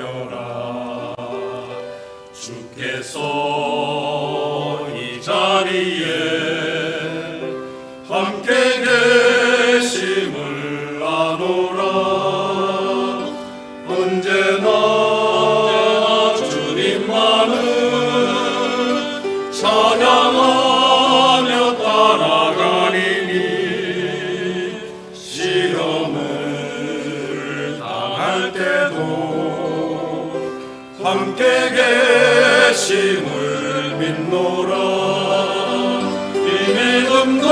하여라. 주께서 이 자리에 함께 계심을 아노라. 언제나 주님만을 찬양하며 따라가리니 시험을 당할 때도 함께 계심을 믿노라. 이 믿음도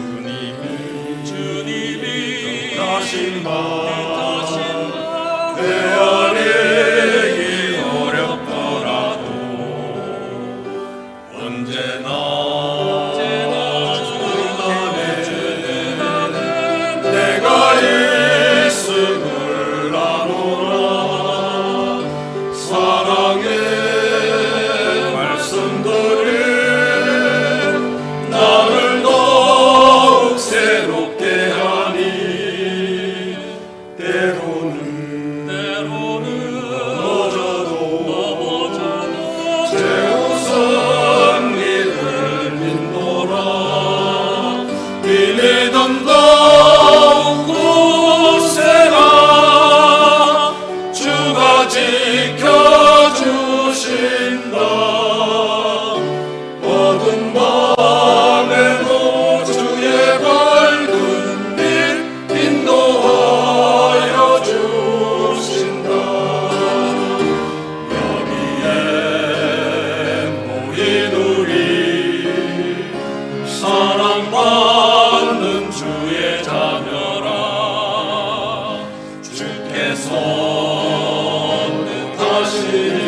주님의 주님이 다시 마 cheia.